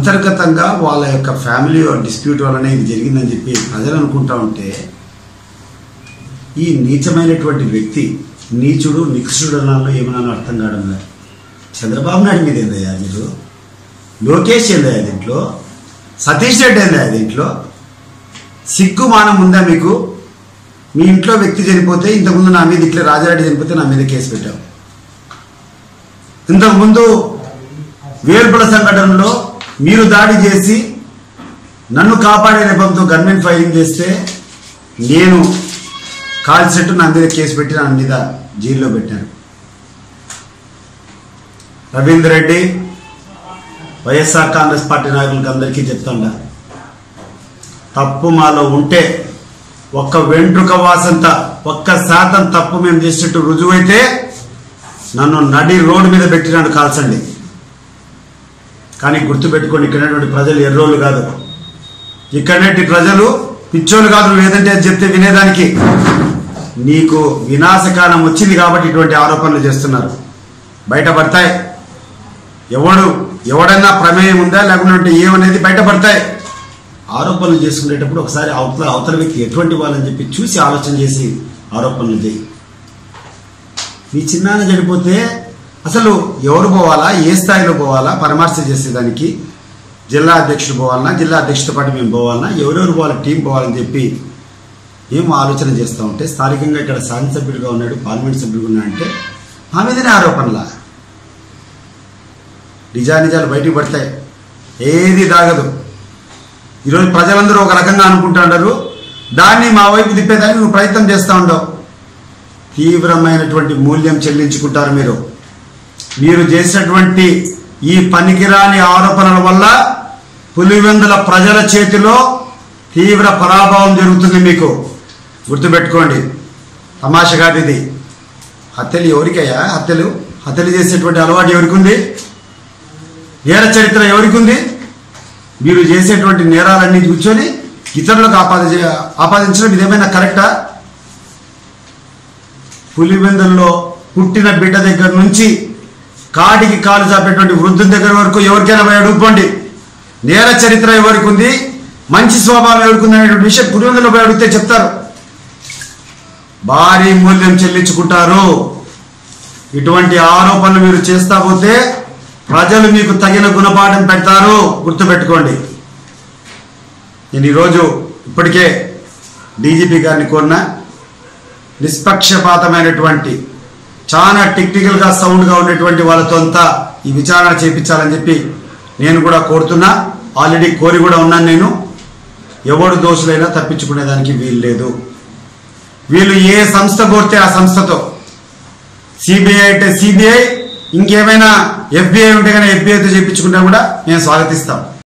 అంతర్గతంగా వాళ్ళ యొక్క ఫ్యామిలీ డిస్ప్యూట్ వలన ఇది జరిగిందని చెప్పి ప్రజలు అనుకుంటా ఉంటే ఈ నీచమైనటువంటి వ్యక్తి నీచుడు నిక్షుడు అనాలో ఏమన్నా అర్థం కావడం లేదు. చంద్రబాబు నాయుడు మీద ఏందయ్యా మీరు? లోకేష్ ఏందయ్యా దీంట్లో? సతీష్ రెడ్డి ఏందయ్యా దీంట్లో? సిగ్గు మానం ఉందా మీకు? మీ ఇంట్లో వ్యక్తి చనిపోతే ఇంతకుముందు నా మీద ఇట్లా రాజారెడ్డి చనిపోతే నా మీద కేసు పెట్టాం ఇంతకుముందు వేల్పుల సంఘటనలో మీరు దాడి చేసి నన్ను కాపాడే నెపంతో గన్మెన్ ఫైరింగ్ చేస్తే నేను కాల్సినట్టు నా మీద కేసు పెట్టి నా మీద జైల్లో పెట్టాను. రవీందర్ రెడ్డి వైఎస్ఆర్ కాంగ్రెస్ పార్టీ నాయకులకు అందరికీ చెప్తుండా తప్పు మాలో ఉంటే ఒక్క వెంట్రుక వాసంత ఒక్క శాతం తప్పు మేము చేసినట్టు రుజువైతే నన్ను నడి రోడ్డు మీద పెట్టినాడు కాల్చండి. కానీ గుర్తుపెట్టుకోండి ఇక్కడటువంటి ప్రజలు ఎర్రోళ్ళు కాదు. ఇక్కడటి ప్రజలు పిచ్చోళ్ళు కాదు లేదంటే అది చెప్తే వినేదానికి. నీకు వినాశకాలం వచ్చింది కాబట్టి ఇటువంటి ఆరోపణలు చేస్తున్నారు. బయటపడతాయి. ఎవడు ఎవడన్నా ప్రమేయం ఉందా లేకుంటే ఏమనేది బయటపడతాయి. ఆరోపణలు చేసుకునేటప్పుడు ఒకసారి అవతల అవతల వ్యక్తి ఎటువంటి వాళ్ళని చెప్పి చూసి ఆలోచన చేసి ఆరోపణలు చేయి. మీ చిన్నాన్న చనిపోతే అసలు ఎవరు పోవాలా? ఏ స్థాయిలో పోవాలా? పరామర్శ చేసేదానికి జిల్లా అధ్యక్షుడు పోవాలన్నా జిల్లా అధ్యక్షుడితో పాటు మేము పోవాలన్నా ఎవరెవరు పోవాలి టీం పోవాలని చెప్పి ఏం ఆలోచన చేస్తూ ఉంటే స్థానికంగా ఇక్కడ శాసనసభ్యుడిగా ఉన్నాడు పార్లమెంట్ సభ్యుడిగా ఉన్నా అంటే మా మీదనే ఆరోపణలా? నిజానిజాలు బయటికి పడతాయి. ఏది దాగదు. ఈరోజు ప్రజలందరూ ఒక రకంగా అనుకుంటున్నారు దాన్ని మా వైపు తిప్పేదానికి నువ్వు ప్రయత్నం చేస్తూ ఉండవు. తీవ్రమైనటువంటి మూల్యం చెల్లించుకుంటారు మీరు. మీరు చేసినటువంటి ఈ పనికిరాని ఆరోపణల వల్ల పులివెందుల ప్రజల చేతిలో తీవ్ర పరాభవం జరుగుతుంది మీకు. గుర్తుపెట్టుకోండి. తమాష కాదు ఇది హత్యలు ఎవరికయ్యా? హత్యలు? హత్యలు చేసేటువంటి అలవాటు ఎవరికి ఉంది నేర చరిత్ర ఎవరికి ఉంది మీరు చేసేటువంటి నేరాలన్నీ కూర్చొని ఇతరులకు ఆపాద ఆపాదించడం ఇదేమైనా కరెక్టా? పులివెందుల్లో పుట్టిన బిడ్డ దగ్గర నుంచి కాటికి కాలు చాపేటువంటి వృద్ధుల దగ్గర వరకు ఎవరికైనా పోయి అడుగుకోండి. నేర చరిత్ర ఎవరికి ఉంది? మంచి స్వభావం ఎవరికి ఉంది అనేటువంటి విషయం పులివెందులో పోయి అడిగితే చెప్తారు. భారీ మూల్యం చెల్లించుకుంటారు. ఇటువంటి ఆరోపణలు మీరు చేస్తా పోతే ప్రజలు మీకు తగిన గుణపాఠం పెడతారు. గుర్తుపెట్టుకోండి. నేను ఈరోజు ఇప్పటికే డీజీపీ గారిని కోరిన నిష్పక్షపాతమైనటువంటి చాలా టెక్నికల్గా సౌండ్గా ఉండేటువంటి వాళ్ళతో అంతా ఈ విచారణ చేపించాలని చెప్పి నేను కూడా కోరుతున్నా. ఆల్రెడీ కోరి కూడా ఉన్నాను నేను. ఎవడు దోషులైనా తప్పించుకునేదానికి వీలు లేదు. వీళ్ళు ఏ సంస్థ కోరితే ఆ సంస్థతో. సిబిఐ అంటే సిబిఐ ఇంకేమైనా ఎఫ్బిఐ ఉంటే కానీ ఎఫ్బిఐతో చేయించుకుంటా కూడా మేము స్వాగతిస్తాం.